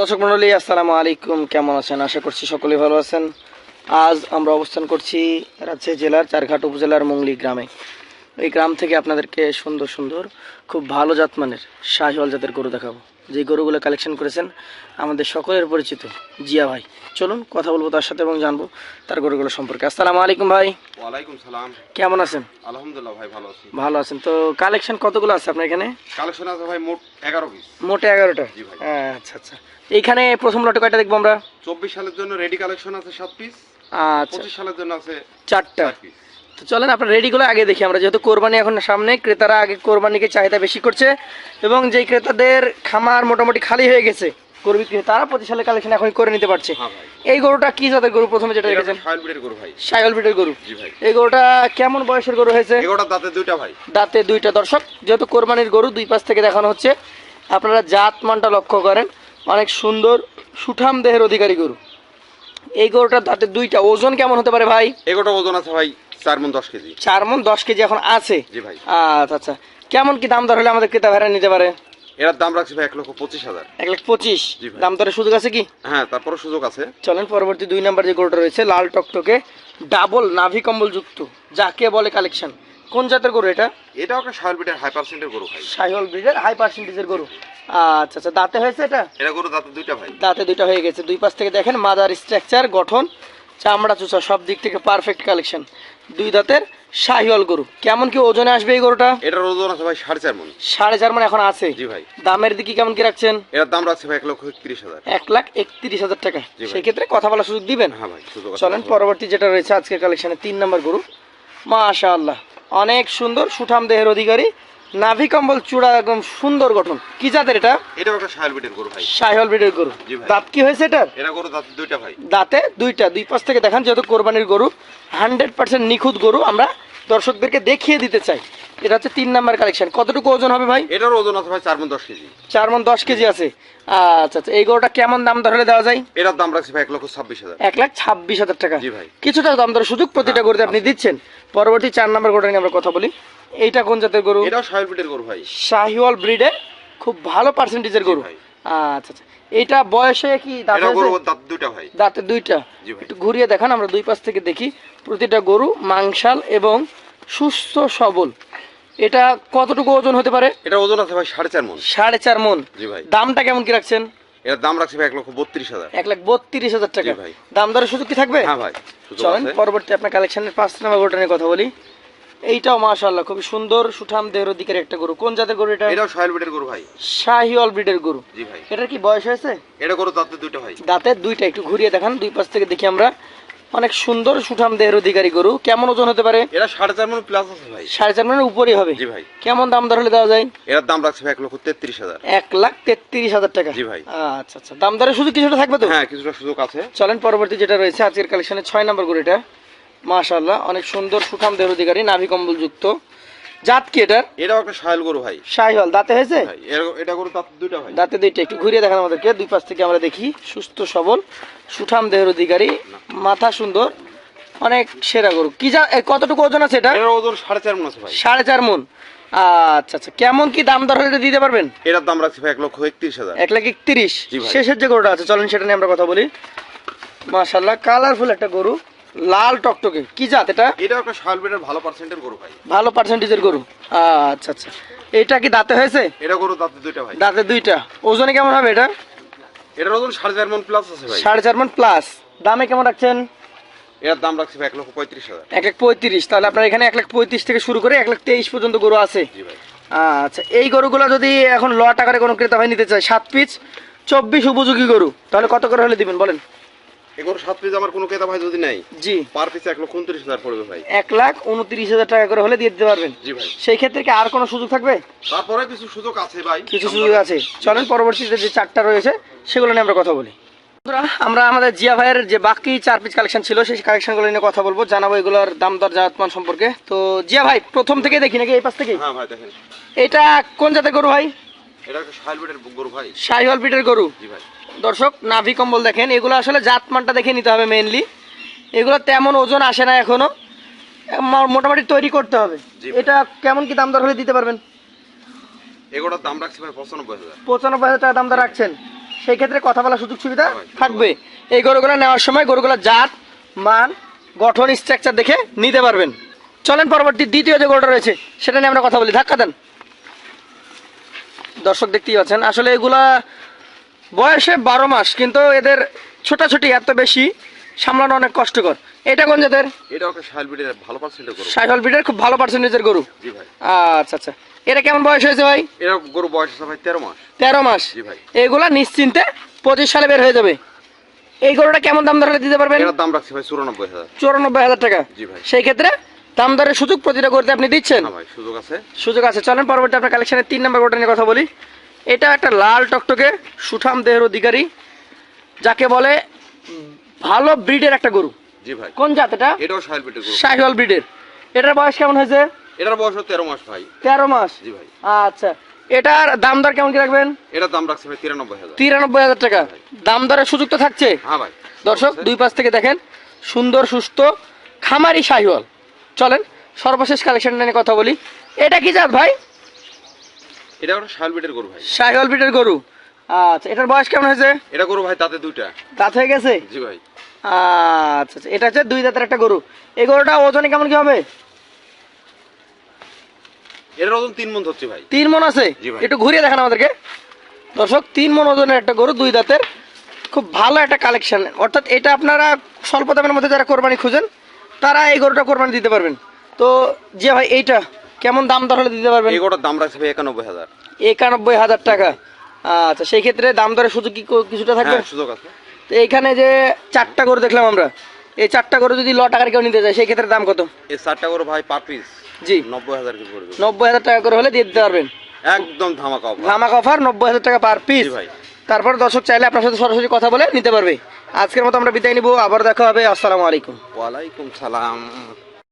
দর্শক মন্ডলী, আসসালামু আলাইকুম। কেমন আছেন? আশা করছি সকলে ভালো আছেন। আজ আমরা অবস্থান করছি রাজশাহী জেলার চারঘাট উপজেলার মংলি গ্রামে। এই গ্রাম থেকে আপনাদেরকে সুন্দর সুন্দর খুব ভালো জাতমানের শাহিওয়াল জাতের গরু দেখাবো। যে গরুগুলো কালেকশন করেছেন আমাদের সকলের পরিচিত জিয়া ভাই। চলুন কথা বলব তার সাথে এবং জানব তার গরুগুলো সম্পর্কে। আসসালামু আলাইকুম ভাই। ওয়ালাইকুম সালাম। কেমন আছেন? আলহামদুলিল্লাহ ভাই ভালো আছি। ভালো আছেন। তো কালেকশন কতগুলো আছে আপনার এখানে? কালেকশন আছে ভাই মোট এগারো পিস মোটে এগারোটা? জি ভাই। আচ্ছা আচ্ছা। এইখানে প্রথম লটে কয়টা দেখব আমরা? চব্বিশ সালের জন্য রেডি কালেকশন আছে সাত পিস আচ্ছা। পঁচিশ সালের জন্য আছে চারটা। চার পিস তো চলেন আপনার রেডিগুলো আগে দেখি। আমরা যেহেতু কোরবানি এখন সামনে ক্রেতারা আগে কোরবানিকে চাহিদা বেশি করছে এবং যেই ক্রেতাদের খামার মোটামুটি খালি হয়ে গেছে গরু বিক্রি তারা পঁচিশ সালের কালেকশন এখন করে নিতে পারছে। হ্যাঁ এই গরুটা কি জাতের গরু? প্রথমে যেটা রেখেছেন গরু ভাই। সাইল গরু। এই গরুটা কেমন বয়সের গরু হয়েছে? এগারোটা দাঁতে দুইটা ভাই। দাঁতে দুইটা দর্শক। যেহেতু কোরবানির গরু দুই পাশ থেকে দেখানো হচ্ছে আপনারা জাত মানটা লক্ষ্য করেন। অনেক সুন্দর সুঠাম দেহের অধিকারী গরু। এই গরুটার দাঁতে দুইটা। ওজন কেমন হতে পারে ভাই? এগারোটা ওজন আছে ভাই চার মন দশ কেজি। চার মন দশ কেজি এখন আছে? জি ভাই। আচ্ছা আচ্ছা। কেমন কি দাম দর হলে আমাদের ক্রেতা ভাড়া নিতে পারে? এটার দাম রাখছি ভাই এক লক্ষ পঁচিশ হাজার। এক লাখ পঁচিশ? দাম দরের সুযোগ আছে কি? হ্যাঁ তারপরে সুযোগ আছে। চলেন পরবর্তী দুই নাম্বার যে গরুটা রয়েছে লাল টকটকে ডাবল নাভি কম্বল যুক্ত যাকে বলে কালেকশন কোন জাতের গরু এটা? এটাও একটা সাইল বিটের হাই পার্সেন্টের গরু ভাই। সাইহল ব্রিডের হাই পার্সেন্টেজের গরু। আচ্ছা আচ্ছা। দাঁতে হয়েছে এটা? এটা গরু দাঁতে দুইটা ভাই। দাঁতে দুইটা হয়ে গেছে। দুই পাশ থেকে দেখেন মাদার স্ট্রাকচার গঠন চামড়া চুচা সব দিক থেকে পারফেক্ট কালেকশন দুই দাঁতের শাহিওয়াল গরু। কেমন কি ওজনে আসবে এই গরুটা? এটার ওজন আছে ভাই সাড়ে চার মন। সাড়ে চার মন এখন আছে। জি ভাই। দামের দিকে কেমন কি রাখছেন? এটার দাম রাখছে ভাই এক লক্ষ একত্রিশ হাজার। এক লাখ একত্রিশ হাজার টাকা। সেই ক্ষেত্রে সেক্ষেত্রে কথা বলার সুযোগ দিবেন? হ্যাঁ ভাই চলেন পরবর্তী যেটা রয়েছে আজকের কালেকশনে তিন নম্বর গরু। মাশাআল্লাহ। অনেক সুন্দর সুঠাম দেহের অধিকারী। নাভি কম্বল চূড়া একদম সুন্দর গঠন। কি জাতের এটা? এটাও একটা সাইল বিটের গরু ভাই। সাহিওয়াল ব্রিডের গরু। দাঁত কি হয়েছে এটার? এটা গরু দাঁতে দুইটা ভাই। দাঁতে দুইটা দুই পাশ থেকে দেখান যেহেতু কোরবানির গরু। হান্ড্রেড পার্সেন্ট নিখুঁত গরু। আমরা দর্শকদেরকে দেখিয়ে দিতে চাই। এটা হচ্ছে তিন নাম্বার কালেকশন। কতটুকু ওজন হবে ভাই? এটার ওজন আছে ভাই চার মন দশ কেজি। চার মন দশ কেজি আছে। আচ্ছা আচ্ছা এই গরুটা কেমন দাম ধরলে দেওয়া যায়? এটার দাম রাখছি ভাই এক লক্ষ ছাব্বিশ হাজার। এক লাখ ছাব্বিশ হাজার টাকা। জি ভাই। কিছুটা দাম দর সুযোগ প্রতিটা হ্যাঁ, গরুতে আপনি দিচ্ছেন। পরবর্তী চার নাম্বার গরুটা নিয়ে আমরা কথা বলি। এইটা কোন জাতের গরু? এটাও সাহেল বিটের গরু ভাই। শাহিওয়াল ব্রিডের খুব ভালো পার্সেন্টেজের গরু। আচ্ছা আচ্ছা। এইটা বয়সে কি দাঁত এটা গরু দাঁত দুইটা ভাই। দাঁতে দুইটা। একটু ঘুরিয়ে দেখান আমরা দুই পাশ থেকে দেখি। প্রতিটা গরু মাংসাল এবং সুস্থ সবল। এটা কতটুকু ওজন হতে পারে? এটা ওজন আছে ভাই সাড়ে চার মন। সাড়ে চার মন। জি ভাই। দামটা কেমন কি রাখছেন? এটার দাম রাখছি ভাই এক লক্ষ বত্রিশ হাজার। এক লাখ বত্রিশ হাজার টাকা। জি ভাই। দাম দরের সুযোগ কি থাকবে? হ্যাঁ ভাই চলেন। পরবর্তী আপনার কালেকশনের পাঁচ নাম্বার গরুটা নিয়ে কথা বলি। এইটাও মাশাআল্লাহ খুব সুন্দর সুঠাম দেহের দিকের একটা গরু। কোন জাতের গরু এটা? এটাও সাহেল ব্রিডের গরু ভাই। শাহিওয়াল ব্রিডের গরু। জি ভাই। এটার কি বয়স হয়েছে? এটা গরু দাঁতে দুইটা ভাই। দাঁতে দুইটা একটু ঘুরিয়ে দেখান দুই পাশ থেকে দেখি আমরা। অনেক সুন্দর সুঠাম দেহের অধিকারী গরু। কেমন ওজন হতে পারে? এটা সাড়ে চার মন প্লাস আছে ভাই। সাড়ে চার মানের উপরেই হবে। জি ভাই। কেমন দাম দর হলে দেওয়া যায়? এটার দাম রাখছে এক লক্ষ তেত্রিশ হাজার। এক লাখ তেত্রিশ হাজার টাকা। জি ভাই। আচ্ছা আচ্ছা। দাম দরের শুধু কিছুটা থাকবে তো? হ্যাঁ কিছুটা সুযোগ আছে। চলেন পরবর্তী যেটা রয়েছে আজকের কালেকশনে ছয় নম্বর গরুটা। মাশাআল্লাহ অনেক সুন্দর সুঠাম দেহের অধিকারী নাভি কম্বল যুক্ত। জাত কি এটার? এটাও একটা সাহেল গরু ভাই। শাহিওয়াল দাঁতে হয়েছে? ভাই এটা গরু দাঁতে দুইটা ভাই। দাঁতে দুইটা একটু ঘুরিয়ে দেখান আমাদেরকে দুই পাশ থেকে আমরা দেখি সুস্থ সবল সুঠাম দেহের অধিকারী মাথা সুন্দর অনেক সেরা গরু। কি যা কতটুকু ওজন আছে এটা ওজন সাড়ে চার মন আছে ভাই। সাড়ে চার মন। আচ্ছা আচ্ছা কেমন কি দাম দর হলে এটা দিতে পারবেন? এটার দাম রাখছি ভাই এক লক্ষ একত্রিশ হাজার। এক লাখ একত্রিশ। শেষের যে গরুটা আছে চলেন সেটা নিয়ে আমরা কথা বলি। মাশাল্লাহ কালারফুল একটা গরু। লাল টকটকে। কি জাত এটা? এটাও একটা সাহেল বিটের ভালো পার্সেন্টের গরু ভাই। ভালো পার্সেন্টেজের গরু? আচ্ছা আচ্ছা। এটা কি দাঁতে হয়েছে? এটা গরু দাঁতে দুইটা ভাই। দাঁতে দুইটা। ওজনে কেমন হবে এটা? এটার ওজন সাড়ে চার মন প্লাস আছে ভাই। সাড়ে চার মন প্লাস দামে কেমন রাখছেন? এটার দাম রাখছি এক লক্ষ পঁয়ত্রিশ হাজার। এক লাখ পঁয়ত্রিশ। তাহলে আপনার এখানে এক লাখ পঁয়ত্রিশ থেকে শুরু করে এক লাখ তেইশ পর্যন্ত গরু আছে। জি ভাই। আচ্ছা এই গরুগুলো যদি এখন ল টাকারে কোনো ক্রেতা ভাই নিতে চায় সাত পিস চব্বিশ উপযোগী গরু তাহলে কত করে হলে দিবেন বলেন? সাত পিস আমার কোনো ক্রেতা ভাই যদি নেই জি। পার পিস এক লক্ষ উনত্রিশ হাজার পড়বে ভাই। এক লাখ উনত্রিশ হাজার টাকা করে হলে দিয়ে দিতে পারবেন। জি ভাই। সেই ক্ষেত্রে কি আর কোনো সুযোগ থাকবে? তারপরে কিছু সুযোগ আছে ভাই। কিছু সুযোগ আছে। চলেন পরবর্তীতে যে চারটা রয়েছে সেগুলো নিয়ে আমরা কথা বলি। বন্ধুরা, আমরা আমাদের জিয়া ভাইয়ের যে বাকি চার পিস কালেকশন ছিল সেই কালেকশনগুলো নিয়ে কথা বলব। জানাব এগুলোর দাম দর জাতমান সম্পর্কে। তো জিয়া ভাই প্রথম থেকে দেখি নাকি এই পাশ থেকে? হ্যাঁ ভাই দেখেন। এটা কোন জাতের গরু ভাই? এটা গরু ভাই। শাহিওয়াল পিটের গরু। জি ভাই। দর্শক নাভি কম্বল দেখেন এগুলো আসলে জাতমানটা দেখে নিতে হবে মেইনলি এগুলো তেমন ওজন আসে না এখনও। মোটামুটি তৈরি করতে হবে। এটা কেমন কি দাম দর হলে দিতে পারবেন? এগুলোর দাম রাখছি ভাই পঁচানব্বই হাজার। পঁচানব্বই হাজার টাকা দাম দর রাখছেন। সেই ক্ষেত্রে কথা বলার সুযোগ সুবিধা থাকবে। এই গরুগুলো নেওয়ার সময় গরুগুলোর জাত মান গঠন স্ট্রাকচার দেখে নিতে পারবেন। চলেন পরবর্তী দ্বিতীয় যে গরুটা রয়েছে সেটা নিয়ে আমরা কথা বলি। ধাক্কা দেন। দর্শক দেখতেই পাচ্ছেন আসলে এগুলা বয়সে বারো মাস কিন্তু এদের ছোটাছুটি এত বেশি সামলানো অনেক কষ্টকর। এটা কোন জাতের? এটা একটা ভালো পার্সেন্টের গরু। খুব ভালো পার্সেন্টেজের গরু। জি ভাই। আচ্ছা আচ্ছা। এটা কেমন বয়স হয়েছে ভাই? এটা গরু বয়স আছে ভাই তেরো মাস। তেরো মাস। জি ভাই। এগুলা নিশ্চিন্তে পঁচিশ সালে বের হয়ে যাবে। এই গরুটা কেমন দাম ধরে দিতে পারবেন? এটার দাম রাখছি ভাই চুরানব্বই হাজার। চুরানব্বই হাজার টাকা। জি ভাই। সেই ক্ষেত্রে দাম দরের সুযোগ প্রতিটা করতে আপনি দিচ্ছেন। হ্যাঁ ভাই সুযোগ আছে। সুযোগ আছে। চলেন পরবর্তী আপনার কালেকশনের তিন নম্বর গরুটা নিয়ে কথা বলি। এটা একটা লাল টকটকে সুঠাম দেহের অধিকারী যাকে বলে ভালো ব্রিডের একটা গরু। জি ভাই। কোন জাত এটা? এটাও ব্রিডের গরু। শাহিওয়াল ব্রিডের। এটার বয়স কেমন হয়েছে? এটার বয়স হচ্ছে তেরো মাস ভাই। তেরো মাস? জি ভাই। আচ্ছা। এটার দাম দর কেমন কি রাখবেন? এটার দাম রাখছি ভাই তিরানব্বই হাজার। তিরানব্বই হাজার টাকা। দাম দরের সুযোগ তো থাকছে? হ্যাঁ ভাই। দর্শক দুই পাশ থেকে দেখেন সুন্দর সুস্থ খামারি শাহিওয়াল চলেন সর্বশেষ কালেকশন নিয়ে কথা বলি। এটা কি জাত ভাই? এটা একটা শাইল ব্রিডের গরু ভাই। শাহিওয়াল ব্রিডের গরু। আচ্ছা এটার বয়স কেমন হয়েছে? এটা গরু ভাই তাতে দুইটা। দাঁত হয়ে গেছে? জি ভাই। আচ্ছা আচ্ছা এটা হচ্ছে দুই দাঁতের একটা গরু। এই গরুটা ওজনে কেমন কি হবে? এটার ওজন তিন মন হচ্ছে ভাই। তিন মন আছে? একটু ঘুরিয়ে দেখান আমাদেরকে। দর্শক তিন মন ওজনের একটা গরু দুই দাঁতের খুব ভালো একটা কালেকশন অর্থাৎ এটা আপনারা স্বল্প দামের মধ্যে যারা কোরবানি খুঁজেন তারা এই গরুটা কোরবানি দিতে পারবেন। তো যে ভাই এইটা কেমন দাম দর হলে দিতে পারবেন? এই দাম রাখছি ভাই একানব্বই হাজার। একানব্বই হাজার টাকা। আচ্ছা সেই ক্ষেত্রে দাম দরের সুযোগ কি কিছুটা থাকবে? হ্যাঁ সুযোগ আছে। তো এইখানে যে চারটা গরু দেখলাম আমরা এই চারটা গরু যদি ল টাকার কেউ নিতে যায় সেই ক্ষেত্রে দাম কত? এই চারটা গরু ভাই পার পিস জি। নব্বই হাজার কি পড়বে। নব্বই হাজার টাকা করে হলে দিয়ে দিতে পারবেন। একদম ধামাকা offer। ধামাক অফার নব্বই হাজার টাকা পার পিস ভাই। তারপর দর্শক চাইলে আপনার সাথে সরাসরি কথা বলে নিতে পারবে। আজকের মতো আমরা বিদায় নিব আবার দেখা হবে। আসসালামু আলাইকুম। ওয়ালাইকুম সালাম।